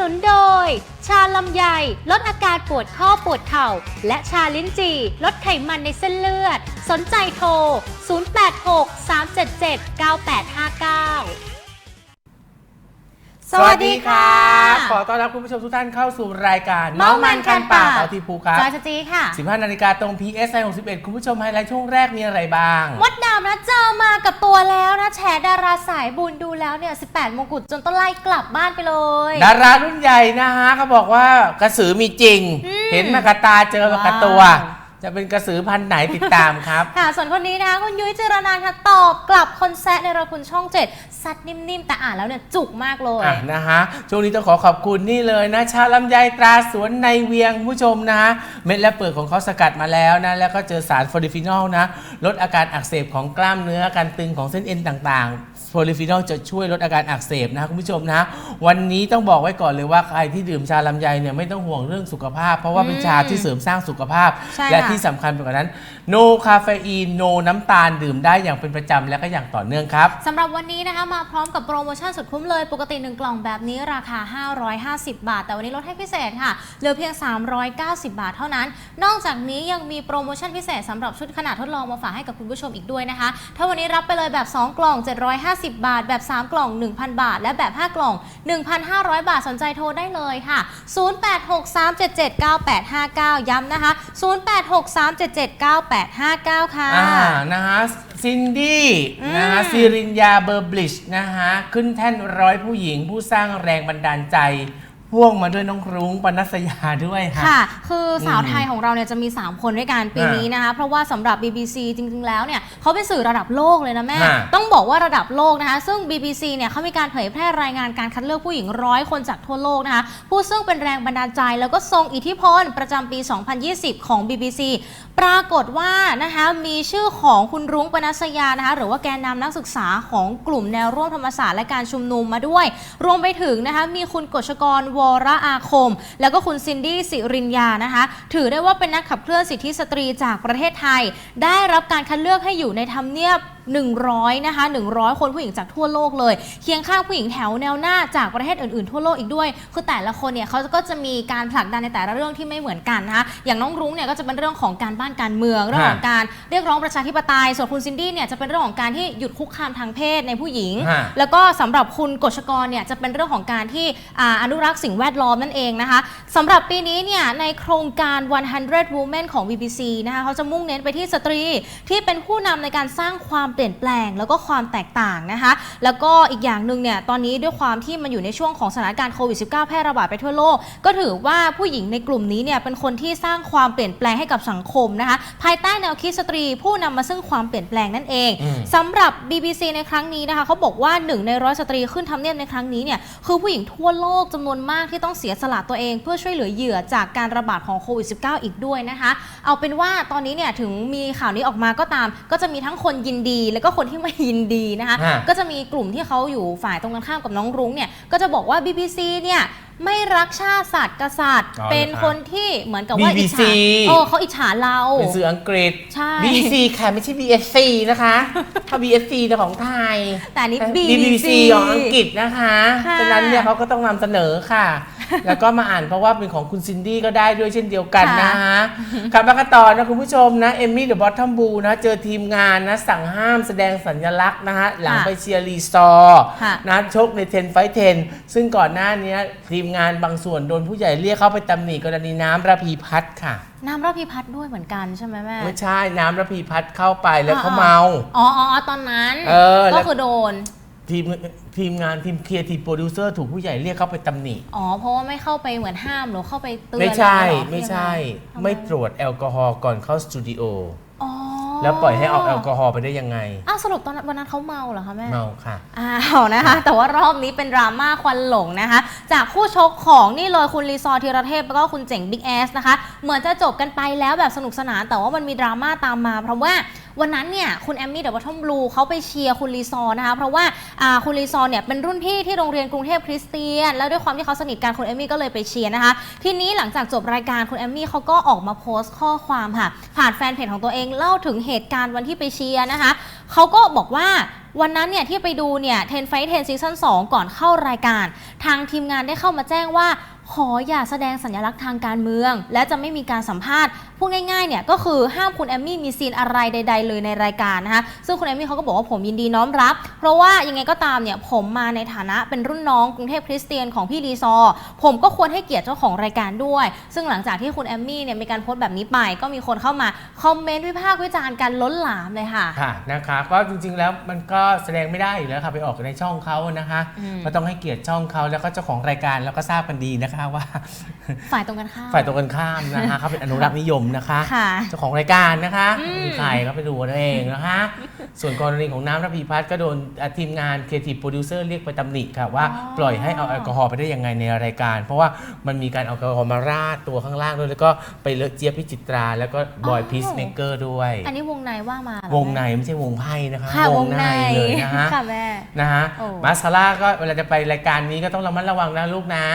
นุนโดย ชาลำไย ลดอาการปวดข้อปวดเข่า และชาลิ้นจี่ ลดไขมันในเส้นเลือด สนใจโทร 086 377 9859 สวัสดีค่ะ ขอต้อนรับคุณผู้ชมทุกท่านเข้าสู่รายการเมามันคันปากต่อทีภูครับจอยสจีค่ะ 15 นาฬิกาตรง PSI 61 คุณผู้ชมไฮไลท์ช่วงแรกมีอะไรบ้าง มดดำนะเจอมากับตัวแล้วนะแชร์ดาราสายบุญดูแล้วเนี่ย 18 มงกุฎจนต้องไล่กลับบ้านไปเลย ดารารุ่นใหญ่นะฮะเขาบอกว่ากระสือมีจริงอืมเห็นมากระตาเจอมากระตัวว้าว จะเป็นกระสือพันธุ์ไหนติดตามครับ ค่ะ ส่วนคนนี้นะคะคุณยุ้ยจิรนันท์ค่ะตอบกลับคนแซะในรคุณช่องเจ็ดซัดนิ่มๆ แต่อ่านแล้วเนี่ยจุกมากเลยอะนะฮะช่วงนี้ต้องขอขอบคุณนี่เลยนะชาลำไยตราสวนในเวียงคุณผู้ชมนะฮะเม็ดและเปลือกของเขาสกัดมาแล้วนะ แล้วก็เจอสารโฟลิฟินอลนะ ลดอาการอักเสบของกล้ามเนื้อการตึงของเส้นเอ็นต่างๆ โฟลิฟินอลจะช่วยลดอาการอักเสบนะคุณผู้ชมนะ วันนี้ต้องบอกไว้ก่อนเลยว่าใครที่ดื่มชาลำไยเนี่ยไม่ต้องห่วงเรื่องสุขภาพ เพราะว่าเป็นชาที่เสริมสร้างสุขภาพ ใช่และค่ะที่สำคัญไปกว่านั้น โนคาเฟอีน โนน้ำตาลดื่มได้อย่างเป็นประจำและก็อย่างต่อเนื่องครับ สำหรับวันนี้นะคะมาพร้อมกับโปรโมชั่นสุดคุ้มเลย ปกติ 1 กล่องแบบนี้ราคา 550 บาท แต่วันนี้ลดให้พิเศษค่ะ เหลือเพียง 390 บาทเท่านั้น นอกจากนี้ยังมีโปรโมชั่นพิเศษสำหรับชุดขนาดทดลองมาฝากให้กับคุณผู้ชมอีกด้วยนะคะ ถ้าวันนี้รับไปเลยแบบ 2 กล่อง 750บาท แบบ 3 กล่อง 1,000 บาท และแบบ 5 กล่อง 1,500 บาทสนใจโทรได้เลยค่ะ 0863779859 ย้ำนะคะ 0863779859 ค่ะ อ่านะฮะซินดี้อืมนะฮะซิรินยาเบอร์บลิชนะฮะขึ้นแท่นร้อยผู้หญิงผู้สร้างแรงบันดาลใจ พ่วงมาด้วยน้องรุ้งปนัสยาด้วยค่ะ ค่ะ คือสาวอืมไทยของเราเนี่ยจะมี 3 คนด้วยกันปีอ่านี้นะคะ เพราะว่าสำหรับ BBC จริง ๆ แล้วเนี่ยเขาเป็นสื่อระดับโลกเลยนะแม่อ่าต้องบอกว่าระดับโลกนะคะ ซึ่ง BBC เนี่ยเขามีการเผยแพร่รายงานการคัดเลือกผู้หญิงร้อยคนจากทั่วโลกนะคะ ผู้ซึ่งเป็นแรงบันดาลใจแล้วก็ทรงอิทธิพลประจำปี 2020 ของ BBC ปรากฏว่านะคะมีชื่อของคุณรุ้งปนัสยานะคะหรือว่าแกนนำนักศึกษาของกลุ่มแนวร่วมธรรมศาสตร์และการชุมนุมมาด้วย รวมไปถึงนะคะมีคุณกฤษกรวรอาคม แล้วก็คุณซินดี้สิรินยานะคะ ถือได้ว่าเป็นนักขับเคลื่อนสิทธิสตรีจากประเทศไทย ได้รับการคัดเลือกให้อยู่ในทำเนียบ 100นะคะ100 คนผู้หญิงจากทั่วโลกเลย เคียงข้างผู้หญิงแถวแนวหน้าจากประเทศอื่นๆ ทั่วโลกอีกด้วย คือแต่ละคนเนี่ยเขาก็จะมีการผลักดันในแต่ละเรื่องที่ไม่เหมือนกันนะคะอย่างน้องรุ้งเนี่ยก็จะเป็นเรื่องของการบ้านการเมืองเรื่องของการเรียกร้องประชาธิปไตยส่วนคุณซินดี้เนี่ยจะเป็นเรื่องของการที่หยุดคุกคามทางเพศในผู้หญิงฮะแล้วก็สำหรับคุณกฤษกรเนี่ยจะเป็นเรื่องของการที่อ่าอนุรักษ์สิ่งแวดล้อมนั่นเองนะคะสำหรับปีนี้เนี่ยในโครงการ 100 Women ของ BBC นะคะเขาจะมุ่งเน้นไปที่สตรีที่เป็นผู้นำในการสร้างความเปลี่ยนแปลง แล้วก็ความแตกต่างนะคะ แล้วก็อีกอย่างหนึ่งเนี่ยตอนนี้ด้วยความที่มันอยู่ในช่วงของสถานการณ์โควิด -19 แพร่ระบาดไปทั่วโลก ก็ถือว่าผู้หญิงในกลุ่มนี้เนี่ยเป็นคนที่สร้างความเปลี่ยนแปลงให้กับสังคมนะคะ ภายใต้แนวคิดสตรีผู้นำมาซึ่งความเปลี่ยนแปลงนั่นเองอืมสำหรับ BBC ในครั้งนี้นะคะเขาบอกว่าหนึ่งในร้อยสตรีขึ้นทำเนียบในครั้งนี้เนี่ยคือผู้หญิงทั่วโลกจำนวนมากที่ต้องเสียสละตัวเอง เพื่อช่วยเหลือเหยื่อจากการระบาดของโควิด -19 อีกด้วยนะคะ เอาเป็นว่าตอนนี้เนี่ยถึงมีข่าวนี้ออกมาก็ตาม ก็จะมีทั้งคนยินดีแล้วก็คนที่ไม่ยินดีนะคะ ฮะ ก็จะมีกลุ่มที่เขาอยู่ฝ่ายตรงกันข้ามกับน้องรุ้งเนี่ยก็จะบอกว่า BBC เนี่ยไม่รักชาติศาสตร์กษัตริย์ อ๋อเป็นเหรอคะคนที่เหมือนกับว่าอิจ BBC ฉาโอ้เขาอิจฉาเรา เป็นสื่ออังกฤษ ใช่ BBC ค่ะไม่ใช่ BSC นะคะถ้า BSC นะของไทยแต่อันนี้ BBC ของอังกฤษนะคะค่ะ ฉะนั้นเนี่ยเขาก็ต้องนำเสนอค่ะ แล้วก็มาอ่านเพราะว่าเป็นของคุณซินดี้ก็ได้ด้วยเช่นเดียวกันนะฮะกลับมากันต่อนะคุณผู้ชมนะเอมมี่เดอะบอททอมบูนะเจอทีมงานนะสั่งห้ามแสดงสัญลักษณ์นะฮะหลังไปเชียร์รีซอร์ค่ะนะชกในเทนไฟเทนซึ่งก่อนหน้านี้ทีมงานบางส่วนโดนผู้ใหญ่เรียกเข้าไปตำหนิกรณีน้ำระพีพัฒน์ค่ะน้ำระพีพัฒน์ด้วยเหมือนกันใช่ไหมแม่ไม่ใช่น้ำระพีพัฒน์เข้าไปแล้วเขาอ่าเมาอ๋ออ๋ออ๋อตอนนั้นเออแล้ก็วคือโดน ทีมทีมงานทีมเคลียร์ทีมโปรดิวเซอร์ถูกผู้ใหญ่เรียกเข้าไปตำหนิอ๋อ เพราะว่าไม่เข้าไปเหมือนห้ามหรือเข้าไปเตือนไม่ใช่อะรหรอไม่ใช่ ทำไม่ตรวจแอลกอฮอล์ก่อนเข้าสตูดิโออ๋อแล้วปล่อยให้เอาแอลกอฮอล์ไปได้ยังไง อ้าวสรุปตอนนั้นวันนั้นเขาเมาเหรอคะแม่ เมาค่ะ อ้าวนะคะ แต่ว่ารอบนี้เป็นดราม่าควันหลงนะคะ จากคู่ชกของนี่เลยคุณรีซอร์ธีรเทพ แล้วก็คุณเจ๋งบิ๊กแอสนะคะ เหมือนจะจบกันไปแล้วแบบสนุกสนาน แต่ว่ามันมีดราม่าตามมา เพราะว่า วันนั้นเนี่ยคุณแอมมี่เดอะวัททอมบลูเขาไปเชียร์คุณลีซอนะคะเพราะว่าคุณลีซอเนี่ยเป็นรุ่นพี่ที่โรงเรียนกรุงเทพคริสเตียน แล้วด้วยความที่เขาสนิทกันคุณแอมมี่ก็เลยไปเชียร์นะคะ ทีนี้หลังจากจบรายการคุณแอมมี่เขาก็ออกมาโพสต์ข้อความค่ะผ่านแฟนเพจของตัวเองเล่าถึงเหตุการณ์วันที่ไปเชียร์นะคะเขาก็บอกว่าวันนั้นเนี่ยที่ไปดูเนี่ย10 Fight 10 Season 2ก่อนเข้ารายการ ทางทีมงานได้เข้ามาแจ้งว่าขออย่าแสดงสัญลักษณ์ทางการเมือง และจะไม่มีการสัมภาษณ์ พูดง่ายๆเนี่ยก็คือห้ามคุณแอมมี่มีซีนอะไรใด ๆ เลยในรายการนะคะซึ่งคุณแอมมี่เขาก็บอกว่าผมยินดีน้อมรับ เพราะว่ายังไงก็ตามเนี่ยผมมาในฐานะเป็นรุ่นน้องกรุงเทพคริสเตียนของพี่รีซอร์ผมก็ควรให้เกียรติเจ้าของรายการด้วย ซึ่งหลังจากที่คุณแอมมี่เนี่ยมีการโพสต์แบบนี้ไป ก็มีคนเข้ามาคอมเมนต์วิพากษ์วิจารณ์กันล้นหลามเลยค่ะ ค่ะนะคะก็จริงๆแล้วมันก็แสดงไม่ได้อยู่แล้วค่ะไปออกในช่องเขานะคะอืม ก็ต้องให้เกียรติช่องเขาแล้วก็เจ้าของรายการแล้วก็ทราบกันดีนะคะว่า ฝ่ายตรงกันข้าม ฝ่ายตรงกันข้ามนะคะเขาเป็นอนุรักษ์นิยมนะคะ ค่ะเจ้าของรายการนะคะอืมมีใครก็ไปดูกันเองนะคะ ส่วนกรณีของน้ำระพีพัฒน์ก็โดนอะทีมงาน Creative Producer เรียกไปตำหนิค่ะว่าอ๋อปล่อยให้เอาแอลกอฮอล์ไปได้ยังไงในรายการ เพราะว่ามันมีการเอาแอลกอฮอล์มาราดตัวข้างล่างด้วย แล้วก็ไปเลอะเจี๊ยบพิจิตรา แล้วก็บอยพีซเมเกอร์ด้วย อันนี้วงในว่ามาเหรอวงในไม่ใช่วงไพ่นะคะค่ะวงในเลยนะฮะค่ะแม่ นะฮะโอ้ มาสคาร่าก็เวลาจะไปรายการนี้ก็ต้องระมัดระวังนะลูกนะ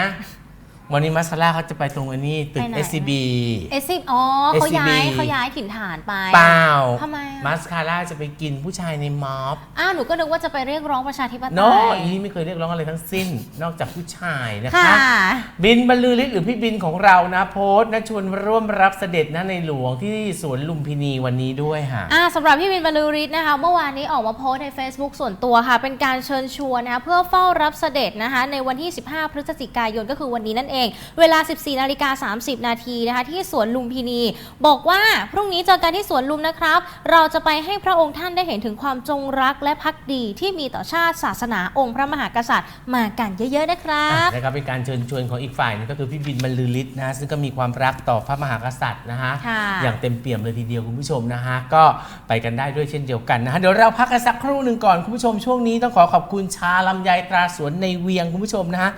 วันนี้มาสคาร่าเขาจะไปตรงอันนี้ตึก ไปไหน SCB เอซิอ๋อเขาย้าย SCB เขาย้ายถิ่นฐานไปเปล่าทำไมอะมาสคาร่าจะไปกินผู้ชายในม็อบอ้าวหนูก็นึกว่าจะไปเรียกร้องประชาธิปไตยโน้อีนี่ไม่เคยเรียกร้องอะไรทั้งสิ้น นอกจากผู้ชายนะค่ะ คะ บินบรรลือฤทธิ์หรือพี่บินของเรานะโพสต์นะชวนร่วมรับเสด็จนะในหลวงที่สวนลุมพินีวันนี้ด้วยค่ะ อ่าสำหรับพี่บินบรรลือฤทธิ์นะคะ เมื่อวานนี้ออกมาโพสต์ใน Facebook ส่วนตัวค่ะ เป็นการเชิญชวนนะคะเพื่อเฝ้ารับเสด็จนะคะ ในวันที่ 15 พฤศจิกายนก็คือวันนี้นั่นเองเวลา 14นาฬิกา30 นาทีนะคะที่สวนลุมพินี บอกว่าพรุ่งนี้เจอกันที่สวนลุมนะครับ เราจะไปให้พระองค์ท่านได้เห็นถึงความจงรักและภักดีที่มีต่อชาติศาสนาองค์พระมหากษัตริย์มากันเยอะๆนะครับนะครับเป็นการเชิญชวนของอีกฝ่ายนึงก็คือพี่บินบรรลือฤทธิ์นะซึ่งก็มีความรักต่อพระมหากษัตริย์นะฮะค่ะอย่างเต็มเปี่ยมเลยทีเดียวคุณผู้ชมนะฮะก็ไปกันได้ด้วยเช่นเดียวกันนะฮะเดี๋ยวเราพักกันสักครู่หนึ่งก่อนคุณผู้ชมช่วงนี้ต้องขอขอบคุณชาลำไยตราสวนในเวียงคุณผู้ชมนะฮะ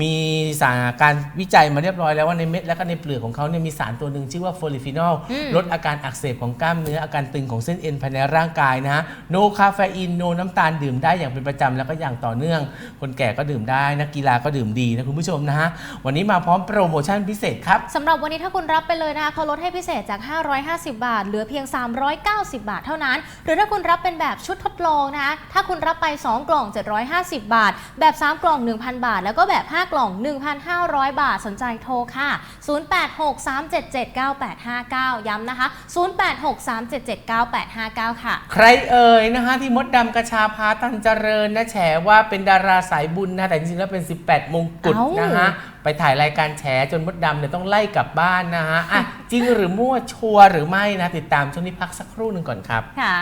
มีสารการวิจัยมาเรียบร้อยแล้วว่าในเม็ดและก็ในเปลือกของเขาเนี่ยมีสารตัวหนึ่งชื่อว่าโฟลิฟินอลอืม ลดอาการอักเสบของกล้ามเนื้ออาการตึงของเส้นเอ็นภายในร่างกายนะฮะโนคาเฟอีนโนน้ำตาลดื่มได้อย่างเป็นประจำแล้วก็อย่างต่อเนื่อง คนแก่ก็ดื่มได้นักกีฬาก็ดื่มดีนะคุณผู้ชมนะฮะวันนี้มาพร้อมโปรโมชั่นพิเศษครับ สำหรับวันนี้ถ้าคุณรับไปเลยนะคะเขาลดให้พิเศษจาก 550 บาท เหลือเพียง 390 บาทเท่านั้น หรือถ้าคุณรับเป็นแบบชุดทดลองนะคะถ้าคุณรับไป 2 กล่อง 750 บาท แบบ 3 กล่อง 1,000 บาท แล้วก็แบบ 5 กล่อง 1,500บาทสนใจโทรค่ะ 0863779859 ย้ำนะคะ 0863779859 ค่ะ ใครเอ่ยนะฮะที่มดดำกระชาพาตันเจริญนะแฉว่าเป็นดาราสายบุญนะแต่จริงๆแล้วเป็น 18 มงกุฎเอ้านนะฮะไปถ่ายรายการแฉจนมดดำเนี่ยต้องไล่กลับบ้านนะฮะอะจริงหรือมั่วชัวร์หรือไม่นะ ติดตามช่วงนี้พักสักครู่หนึ่งก่อนครับค่ะ